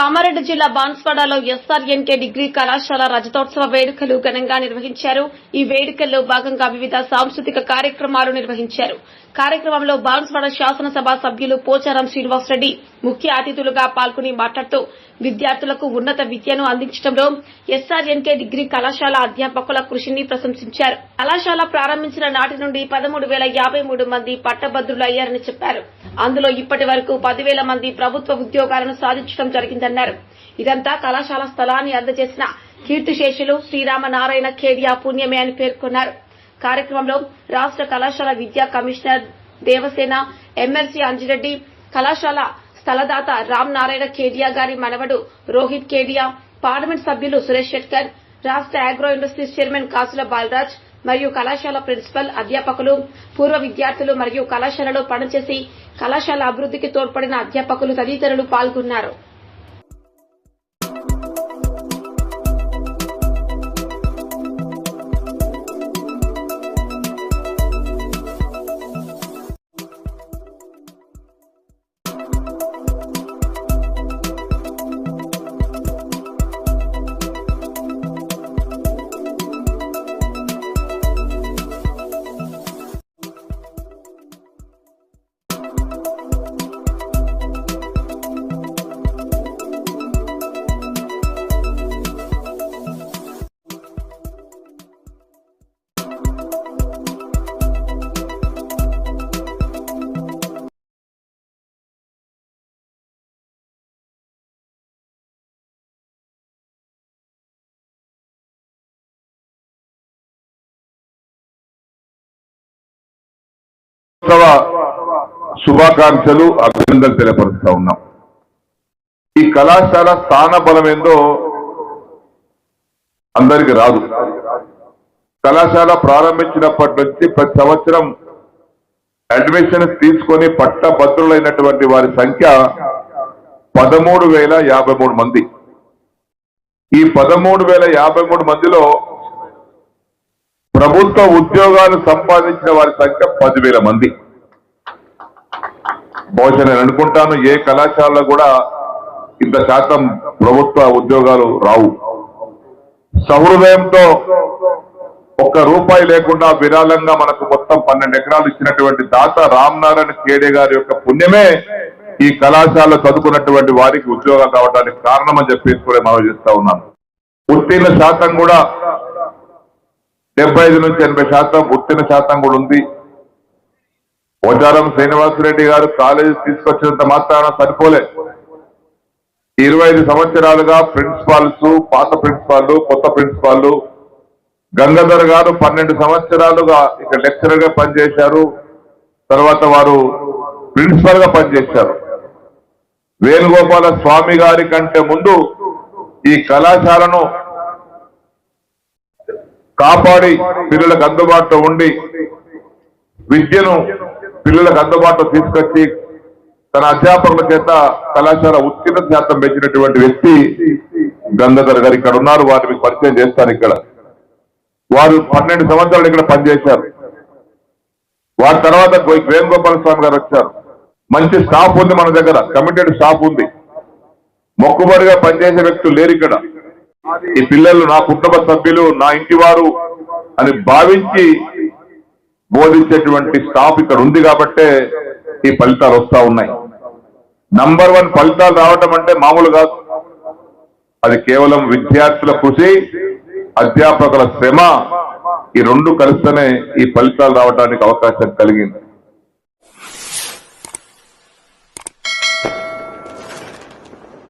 కామారెడ్డి జిల్లా బాన్స్వాడలో ఎస్ఆర్ఎన్కే డిగ్రీ కళాశాల రజతోత్సవ వేడుకలు ఘనంగా నిర్వహించారు. ఈ వేడుకల్లో భాగంగా వివిధ సాంస్కృతిక కార్యక్రమాలు నిర్వహించారు. కార్యక్రమంలో బాన్స్వాడ శాసనసభ సభ్యులు పోచారం శ్రీనివాసరెడ్డి ముఖ్య అతిథులుగా పాల్గొని మాట్లాడుతూ విద్యార్థులకు ఉన్నత విద్యను అందించడంలో ఎస్ఆర్ఎన్కే డిగ్రీ కళాశాల అధ్యాపకుల కృషిని ప్రశంసించారు. కళాశాల ప్రారంభించిన నాటి నుండి పదమూడు వేల యాభై మూడు మంది పట్టభద్రులు అయ్యారని చెప్పారు. అందులో ఇప్పటి వరకు పదివేల మంది ప్రభుత్వ ఉద్యోగాలను సాధించడం జరిగిందన్నారు. ఇదంతా కళాశాల స్థలాన్ని అందజేసిన కీర్తిశేషులు శ్రీరామనారాయణ ఖేడియా పుణ్యమే అని పేర్కొన్నారు. కార్యక్రమంలో రాష్ట కళాశాల విద్యా కమిషనర్ దేవసేన ఎమ్మెల్సీ అంజిరెడ్డి కళాశాల స్థలదాత రామ్ నారాయణ కేడియా గారి మనవడు రోహిత్ కేడియా పార్లమెంట్ సభ్యులు సురేష్ శెట్కర్ రాష్ట అగ్రో ఇండస్ట్రీస్ చైర్మన్ కాసుల బాలరాజ్ మరియు కళాశాల ప్రిన్సిపల్ అధ్యాపకులు పూర్వ విద్యార్థులు మరియు కళాశాలలో పనిచేసి కళాశాల అభివృద్ధికి తోడ్పడిన అధ్యాపకులు తదితరులు పాల్గొన్నారు. శుభాకాంక్షలు అభినందనలు తెలియపరుస్తా ఉన్నాం. ఈ కళాశాల స్థాన బలం ఏందో అందరికి రాదు. కళాశాల ప్రారంభించినప్పటి నుంచి ప్రతి సంవత్సరం అడ్మిషన్ తీసుకొని పట్టభద్రులైనటువంటి వారి సంఖ్య పదమూడు వేల యాభై మూడు మంది. ఈ పదమూడు వేల యాభై మూడు మందిలో ప్రభుత్వ ఉద్యోగాలు సంపాదించిన వారి సంఖ్య పదివేల మంది. బహుశా నేను అనుకుంటాను ఏ కళాశాలలో కూడా ఇంత శాతం ప్రభుత్వ ఉద్యోగాలు రావు. సహృదయంతో ఒక్క రూపాయి లేకుండా విరాళంగా మనకు మొత్తం పన్నెండు ఎకరాలు ఇచ్చినటువంటి దాత రామనారాయణ కేడే గారి యొక్క పుణ్యమే ఈ కళాశాలలో చదువుకున్నటువంటి వారికి ఉద్యోగాలు రావడానికి కారణమని చెప్పేసి కూడా మనం చేస్తా ఉన్నాను. ఉత్తీర్ణ శాతం కూడా డెబ్బై ఐదు నుంచి ఎనభై శాతం ఉత్తీర్ణ శాతం కూడా ఉంది. పోచారం శ్రీనివాసరెడ్డి గారు కాలేజీ తీసుకొచ్చినంత మాత్రాన సరిపోలే. ఇరవై ఐదు సంవత్సరాలుగా ప్రిన్సిపాల్స్ పాత ప్రిన్సిపాల్ కొత్త ప్రిన్సిపాల్ గంగాధర్ గారు పన్నెండు సంవత్సరాలుగా ఇక్కడ లెక్చరర్గా పనిచేశారు. తర్వాత వారు ప్రిన్సిపల్గా పనిచేశారు. వేణుగోపాల స్వామి గారి కంటే ముందు ఈ కళాశాలను కాపాడి పిల్లలకు అందుబాటులో ఉండి విద్యను పిల్లలకు అందుబాటులో తీసుకొచ్చి తన అధ్యాపకుల చేత కళాశాల ఉత్తీర్ణ శాతం పెంచినటువంటి వ్యక్తి గంగాధర్ గారు ఇక్కడ ఉన్నారు. వారిని పరిచయం చేస్తారు ఇక్కడ. వారు పన్నెండు సంవత్సరాలు ఇక్కడ పనిచేశారు. వారి తర్వాత వేణుగోపాల స్వామి గారు వచ్చారు. మంచి స్టాఫ్ ఉంది మన దగ్గర. కమిటెడ్ స్టాఫ్ ఉంది. మొక్కుబడిగా పనిచేసే వ్యక్తులు లేరు ఇక్కడ. ఈ పిల్లలు నా కుటుంబ సభ్యులు నా ఇంటి వారు అని భావించి బోధించేటువంటి స్టాఫ్ ఇక్కడ ఉంది కాబట్టే ఈ ఫలితాలు వస్తా ఉన్నాయి. నంబర్ వన్ ఫలితాలు రావటం అంటే మామూలు కాదు. అది కేవలం విద్యార్థుల కృషి అధ్యాపకుల శ్రమ ఈ రెండు కలిస్తేనే ఈ ఫలితాలు రావడానికి అవకాశం కలిగింది.